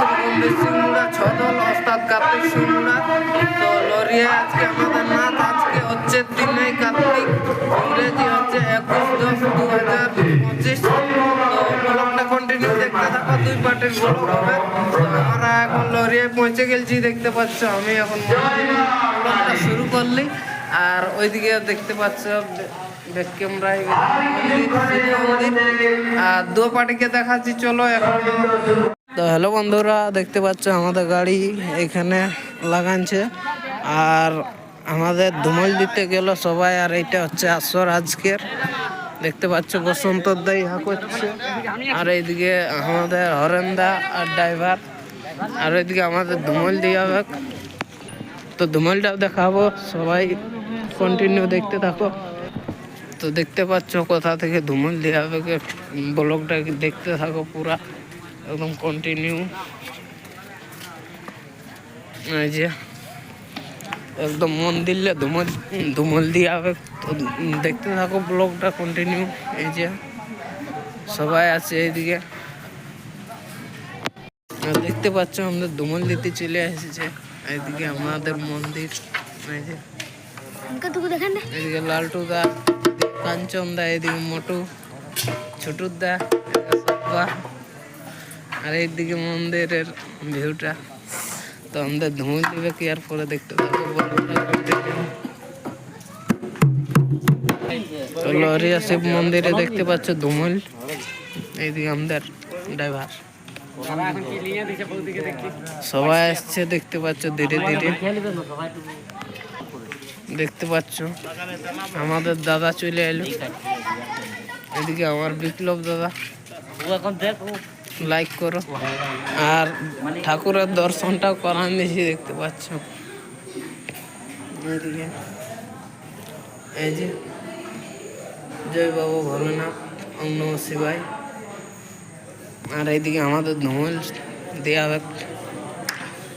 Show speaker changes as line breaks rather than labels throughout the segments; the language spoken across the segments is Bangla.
গম্ভীর সিংহরা ছদল ওস্তাদ কার্তিক সিংহরা তো আজকে আমাদের নাচ আজকে হচ্ছে তিনই কার্তিক ইংরেজি হচ্ছে একুশ দশ দু হাজার পঁচিশ তো কন্টিনিউ দেখতে থাকো দুই হবে আমরা এখন লরিয়ায় পৌঁছে গেছি দেখতে পাচ্ছ আমি এখন শুরু করলি আর ওইদিকে দেখতে পাচ্ছ আর দু পার্টিকে দেখাচ্ছি, চলো এখন। তো হ্যালো বন্ধুরা, দেখতে পাচ্ছ আমাদের গাড়ি এখানে লাগানছে। আর আমাদের ধুমল দিতে গেল সবাই, আর এইটা হচ্ছে আসর আজকের। দেখতে পাচ্ছ বসন্ত করছে। আর এইদিকে আমাদের হরেন্দা আর ড্রাইভার আর ওইদিকে আমাদের ধুমল দিয়ে হবে তো ধুমলটাও দেখাবো, সবাই কন্টিনিউ দেখতে থাকো। তো দেখতে পাচ্ছ কোথা থেকে ধুমল দেওয়া হবে ব্লগটা দেখতে থাকো পুরা। একদম কন্টিনিউ এই যে একদম মন দিলে ধুমল ধুমল দিয়ে হবে। দেখতে থাকো ব্লগটা কন্টিনিউ এই যে সবাই আছে এইদিকে। দেখতে পাচ্ছ আমাদের ধুমল দিতে চলে এসেছে। এইদিকে আমাদের মন্দির। এই যে এদিকে লালটু দা কাঞ্চন দা এদিকে মোটু ছোটুর দা সব্বা আর এইদিকে মন্দিরের ভিউটা তো আমাদের ধুমুল দিবে কি আর পরে দেখতে থাকব তো লহরিয়া শিব মন্দিরে দেখতে পাচ্ছ ধুমুল। এইদিকে আমাদের ড্রাইভার সবাই আসছে, দেখতে পাচ্ছ ধীরে ধীরে। দেখতে পাচ্ছ, আমাদের দাদা চলে এলো। এদিকে আমার বিপ্লব দাদা। লাইক করো। আর ঠাকুরের দর্শনটাও করান দিয়েছি দেখতে পাচ্ছ। এই যে, জয় বাবা ভোলেনাথ, ওম নম আর এইদিকে আমাদের ধুমল দেওয়া হবে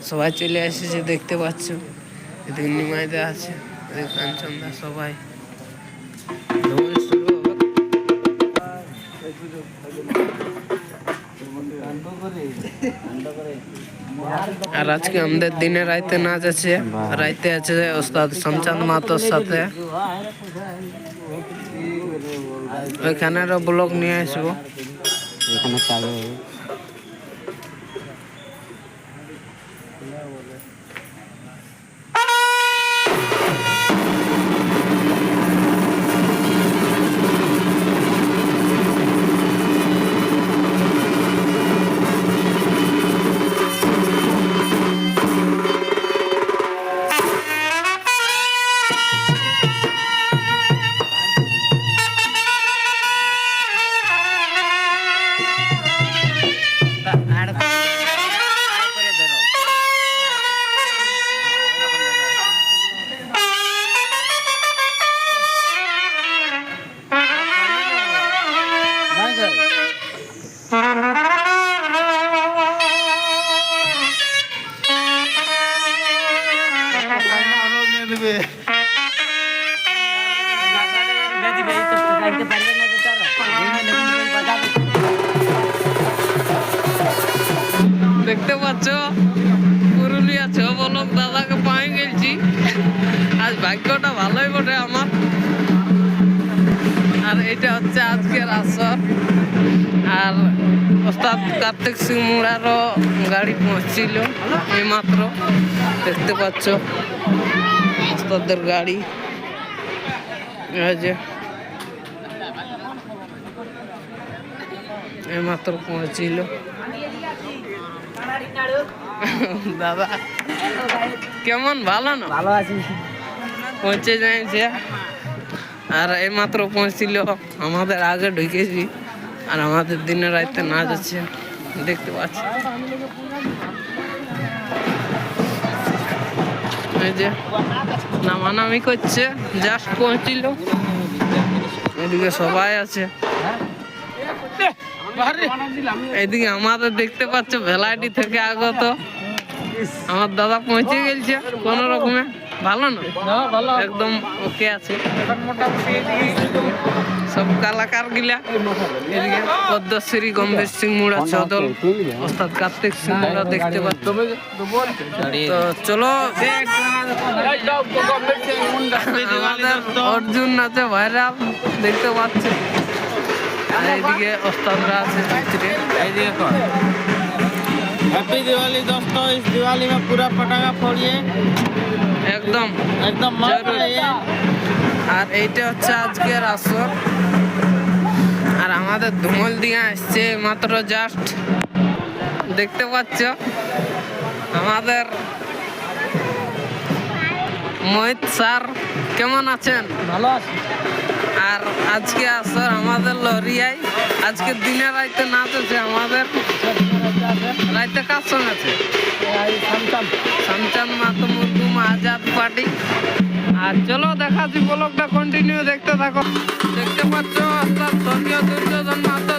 সবাই চলে এসেছে দেখতে পাচ্ছ। এদিকে নিমাইদা আছে কাঞ্চনদা সবাই। ধুমল শুরু হবে আর আজকে আমাদের দিনে রাইতে নাচ আছে। রাইতে আছে ওস্তাদ সমচাঁদ মাতোর সাথে। ওইখানেরও ব্লগ নিয়ে আসব।
এখানে
দেখতে পাচ্ছ, পুরুলিয়া ছ বলক দাদাকে পাই গেছি আজ ভাগ্যটা ভালোই বটে আমার। আর এটা হচ্ছে আজকের আসর। আর ওস্তাদ কার্তিক সিং মুড়ারও গাড়ি পৌঁছছিল এইমাত্র দেখতে পাচ্ছ। তাদের গাড়ি। মাত্র পৌঁছিল। দাদা কেমন? ভালো না?
ভালো আছি।
পৌঁছে যাইছে। আর এই মাত্র পৌঁছিল আমাদের আগে ঢুকেছি। আর আমাদের দিনে রাইতে না যাচ্ছে। দেখতে পাচ্ছি। যে নামানামি করছে জাস্ট পৌঁছিল। এদিকে সবাই আছে। এদিকে আমাদের দেখতে পাচ্ছ, ভেলাইটি থেকে আগত। আমার দাদা পৌঁছে গেছে কোন রকমে। ভালো না? একদম ওকে আছে। সব কালাকার গিলা এদিকে পদ্মশ্রী গম্ভীর সিং মুড়া চদল অর্থাৎ কার্তিক সিং মুড়া দেখতে পাচ্ছ তো চলো আমাদের অর্জুন আছে ভাইরাল দেখতে পাচ্ছ আর এদিকে ওস্তাদরা আছে ভিতরে
हैप्पी दिवाली दोस्तों इस दिवाली में पूरा पटाखा फोड़िए
একদম
एकदम मस्त
जरूर।
रहिए
আর এইটা হচ্ছে আজকের আসর। আর আমাদের ধুমল দিয়ে আসছে মাত্র জাস্ট দেখতে পাচ্ছ? আমাদের মোহিত স্যার কেমন আছেন?
ভালো আছে।
আর আজকে আসর আমাদের লরিয়ায়। আজকে দিনে রাইতে নাচ আছে আমাদের। রাইতে কার সঙ্গে আছে মাতো মুরগুম আজাদ পার্টি। আর চলো দেখাচ্ছি ব্লগটা কন্টিনিউ দেখতে থাকো। দেখতে পাচ্ছ আস্তে স্বর্গীয় দুর্যোধন মাতো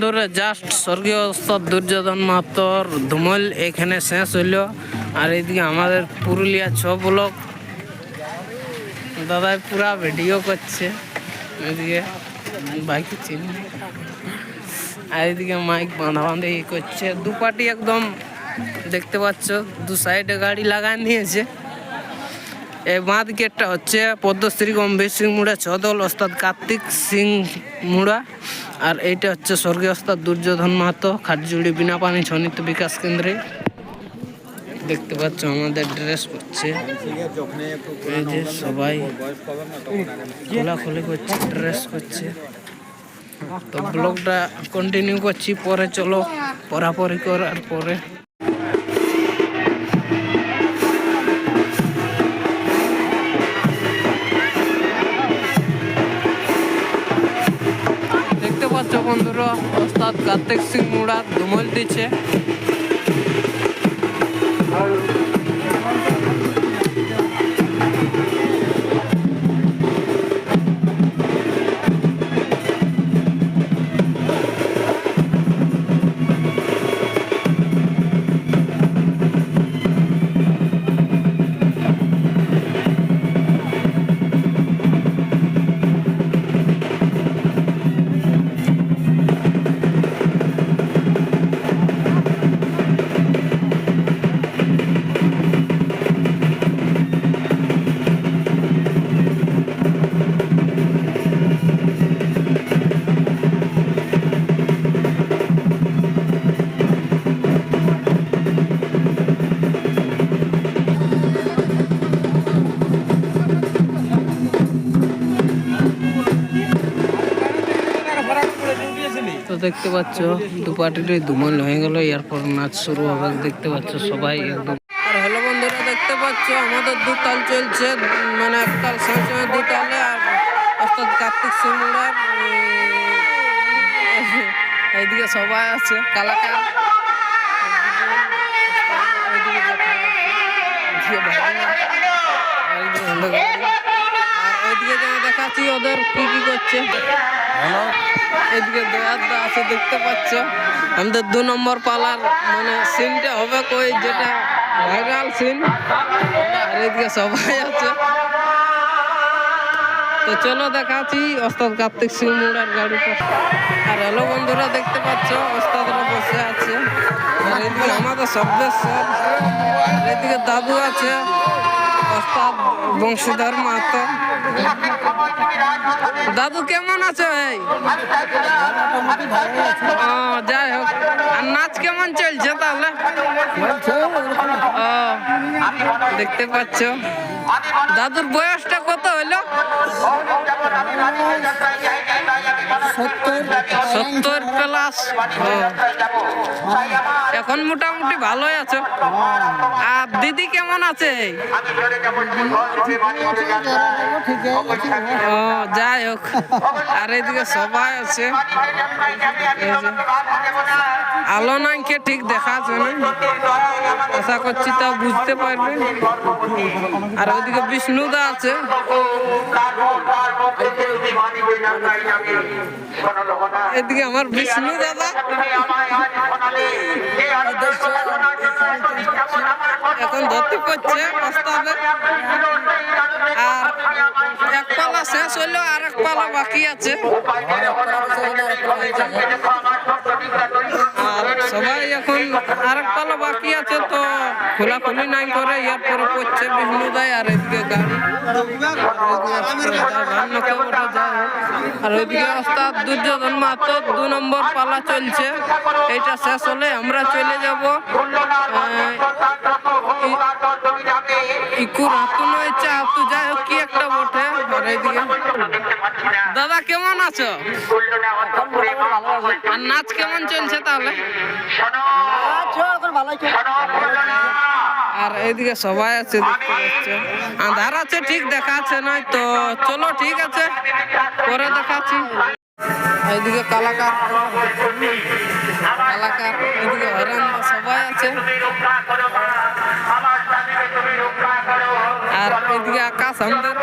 বন্ধুরা জাস্ট স্বর্গীয় ওস্তাদ দুর্যোধন মাহাতর ধুমল এখানে শেষ হইল। আর এইদিকে আমাদের পুরুলিয়া ছ ব্লক। দাদাই পুরা ভিডিও করছে। এদিকে বাইক চিনি। আর এদিকে মাইক বাঁধা বাঁধি করছে। দুপাটি একদম দেখতে পাচ্ছ, দু সাইডে গাড়ি লাগাই নিয়েছে এই বাঁধ গেটটা হচ্ছে পদ্মশ্রী, গম্ভীর সিং মুড়া, ছদল ওস্তাদ কার্তিক সিং মুড়া। আর এইটা হচ্ছে স্বর্গীয় ওস্তাদ দুর্যোধন মাহাতো, খাটজুড়ি বিনা পানি ছনিত বিকাশ কেন্দ্রে। দেখতে পাচ্ছ আমাদের ড্রেস করছে এই যে সবাই খোলাখুলি করছে, ড্রেস করছে। তো ব্লগটা কন্টিনিউ করছি, পরে চলো পরাপরি করার পরে। বন্ধুরা ওস্তাদ কার্তিক সিং মুড়া ধুমল দিচ্ছে। দেখতে পাচ্ছ? দু পার্টিটাই ধুমল হয়ে গেল এরপর নাচ শুরু হবে, দেখতে পাচ্ছ সবাই একদম। আর হ্যালো দেখতে পাচ্ছ? আমাদের দু তাল চলছে মানে এক তাল সঙ্গে সঙ্গে দু তালে আর অর্থাৎ কার্তিক সিংড়ার এইদিকে সবাই আছে, কালাকার। এইদিকে। এদিকে দেখাচ্ছি ওদের কি কি করছে। এদিকে দয়াদা আছে দেখতে পাচ্ছ? আমাদের দু নম্বর পালার মানে সিনটা হবে কই? যেটা ভাইরাল সিন আর এদিকে সবাই আছে। তো চলো দেখাচ্ছি ওস্তাদ কার্তিক সিং মুড়ার গাড়ি আর হ্যালো বন্ধুরা দেখতে পাচ্ছ? ওস্তাদরা বসে আছে। আর এদিকে আমাদের স্যার। আর এদিকে দাদু আছে। বংশীধর মাহাতো। দাদু কেমন আছো ভাই ও, যাই হোক। আর নাচ কেমন চলছে তাহলে? ও, দেখতে পাচ্ছ। দাদুর বয়সটা কত হলো? সত্তর প্লাস এখন মোটামুটি ভালোই আছো। আর দিদি কেমন আছে? ও যাই হোক। আর এদিকে সবাই আছে। আলো নাইকে ঠিক দেখা আছে না। আশা করছি তা বুঝতে পারবে। আর ওইদিকে বিষ্ণুদা আছে। এদিকে আমার বিষ্ণু দাদা। এখন ধরতে প্রস্তাবে। আর এক পালা শেষ হইল আর এক পালা বাকি আছে। আর সবাই এখন আর এক পালা বাকি আছে তো খোলাখুলি নাই করে ইয়ার পরে পড়ছে বিষ্ণু দায় আর এদিকে আর ওইদিকে ওস্তাদ দুর্যোধন মাত্র দু নম্বর পালা চলছে। এইটা শেষ হলে আমরা চলে যাব। ইকুর হাতুন ইচ্ছা হাতু যাই হোক কি একটা বটে আর এইদিকে দাদা, কেমন আছো? আর নাচ কেমন চলছে তাহলে? আর এইদিকে সবাই আছে আধার আছে, ঠিক দেখাচ্ছে নয় তো। চলো, ঠিক আছে, পরে দেখাচ্ছি। এইদিকে কালাকার। কালাকার, এইদিকে হরান সবাই আছে। আর এইদিকে আকাশ আমাদের।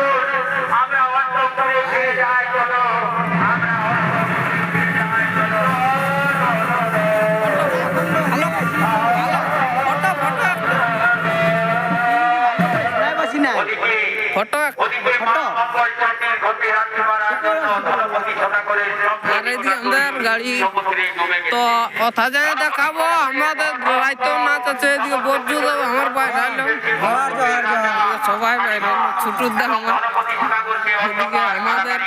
ফটো আর আমাদের গাড়ি। তো কথা যায় দেখাবো আমাদের রাইতো নাচ আছে এদিকে বর্জু আমার বাইরে সবাই বাইরে ছুটুর দেখ আমার। আমাদের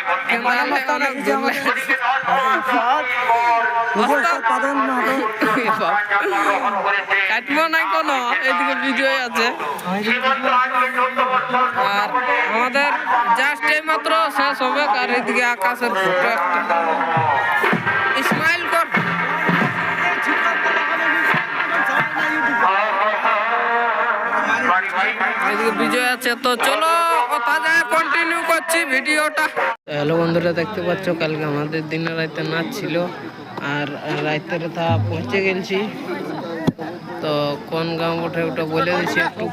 কাটবো এদিকে ভিডিও আছে আর আমাদের জাস্ট এই মাত্র শেষ হবে আর এদিকে আকাশের কর বিজয় আছে তো চলো কন্টিনিউ করছি ভিডিওটা। হ্যালো বন্ধুরা দেখতে পাচ্ছ কালকে আমাদের দিনে রাইতে নাচ ছিল আর রাতের তা পৌঁছে গেছি তো কোন গাঁও ওঠে ওটা বলে দিচ্ছি একটু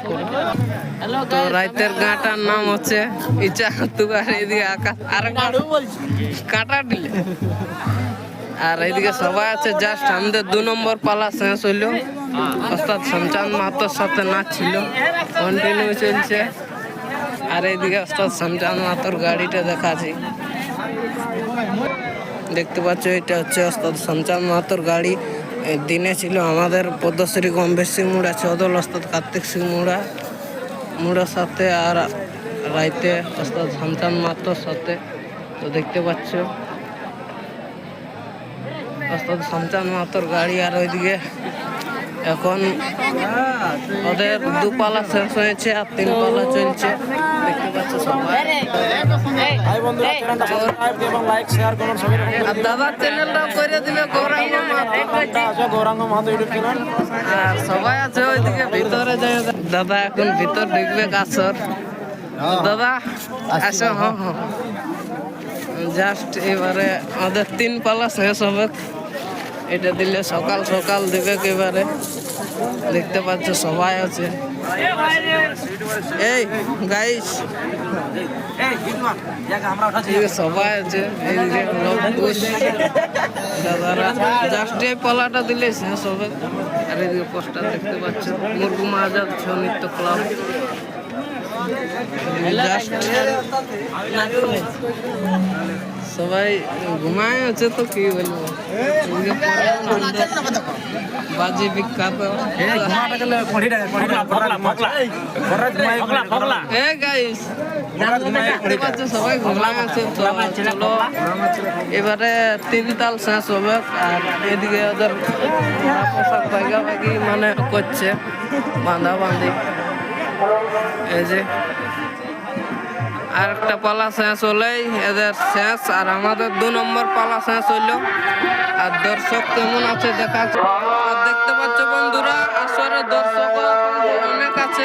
তো রাতের গাঁটার নাম হচ্ছে ইচ্ছা তুগার এদিকে আকাশ আর কাটা দিলে। আর এইদিকে সবাই আছে জাস্ট আমাদের দু নম্বর পালা শেষ হইল। অর্থাৎ শ্যামচাঁদ মাহাতোর সাথে নাচ ছিল। কন্টিনিউ চলছে। আর এইদিকে শ্যামচাঁদ মাহাতোর গাড়িটা দেখাচ্ছি। দেখতে পাচ্ছ, এটা হচ্ছে ওস্তাদ শ্যামচাঁদ মাহাতোর গাড়ি দিনে ছিল আমাদের পদ্মশ্রী গম্ভীর সিং মুড়া, চৌদল ওস্তাদ কার্তিক সিং মুড়া। মুড়ার সাথে আর রাইতে ওস্তাদ শ্যামচাঁদ মাহাতোর সাথে। তো দেখতে পাচ্ছ ওস্তাদ শ্যামচাঁদ মাহাতোর গাড়ি আর ওইদিকে এখন ওদের দু পালা শেষ হয়েছে আর তিন পালা চলছে। দেখতে পাচ্ছ সবাই। আর দাদার চ্যানেলটা করে গৌরাঙ্গ আর সবাই আছে ওইদিকে ভিতরে যায় দাদা এখন ভিতর ঢুকবে কাছর। দাদা আসো হ্যাঁ হ্যাঁ। জাস্ট এবারে আমাদের তিন পালা শেষ হবে। এটা দিলে সকাল সকাল দেবে এবারে দেখতে পাচ্ছ, সবাই আছে। এই গাইস সবাই আছে পালাটা দিলে এদিকে পোস্টার দেখতে ক্লাব। সবাই ঘুমায় আছে তো কি বলব? বাজি বিখ্যাত। এ গাইস দেখতে পাচ্ছ সবাই ঘুমায় আছে তো চলো। এবারে তিন তাল শেষ হবে আর এদিকে ওদের পোশাক ভাগা ভাগি মানে করছে বাঁধা বাঁধি এই যে আর একটা পালা শেষ হলেই এদের শেষ, আর আমাদের দু নম্বর পালা শেষ হইল। আর দর্শক কেমন আছে দেখাচ্ছে? আর দেখতে পাচ্ছ বন্ধুরা, আসলে দর্শক অনেক আছে।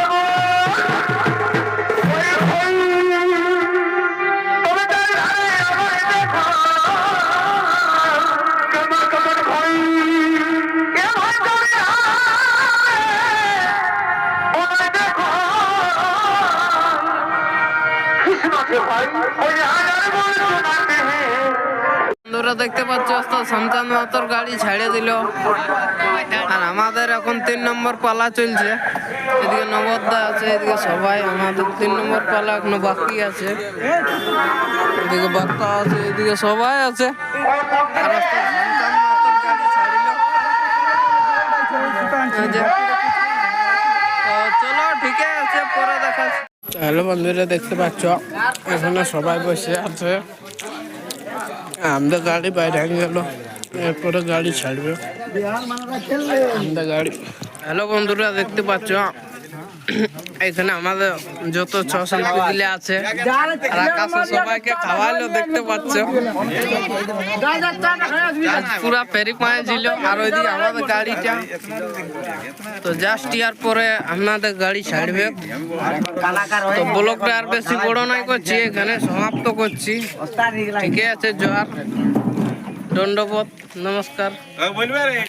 বন্ধুরা, দেখতে পাচ্ছ শামচাঁদ মাতার গাড়ি ছেড়ে দিল। আর আমাদের এখন তিন নম্বর পালা চলছে। এদিকে নবদ্দা আছে, এদিকে সবাই। আমাদের তিন নম্বর পালা এখনও বাকি আছে। এদিকে বার্তা আছে, এদিকে সবাই আছে। আর ওস্তাদ শামচাঁদ মাতার গাড়ি ছাড়িল। এই যে। তো চলো ঠিক আছে, পরে দেখা হ্যালো বন্ধুরা দেখতে পাচ্ছ, এখানে সবাই বসে আছে। আমাদের গাড়ি বাইরে গেল, এরপরে গাড়ি ছাড়বে। আমাদের গাড়ি। হ্যালো বন্ধুরা, দেখতে পাচ্ছ এখানে আমাদের যত ছ শিল্পী আছে সবাইকে খাওয়াইলো, দেখতে পাচ্ছ। পুরা ফেরি পায়ে ছিল আর ওইদিকে আমাদের গাড়িটা। তো জাস্ট ইয়ার পরে আপনাদের গাড়ি ছাড়বে। তো ব্লকটা আর বেশি বড় নাই করছি, এখানে সমাপ্ত করছি। ঠিক আছে জোহার দণ্ডবোধ, নমস্কার।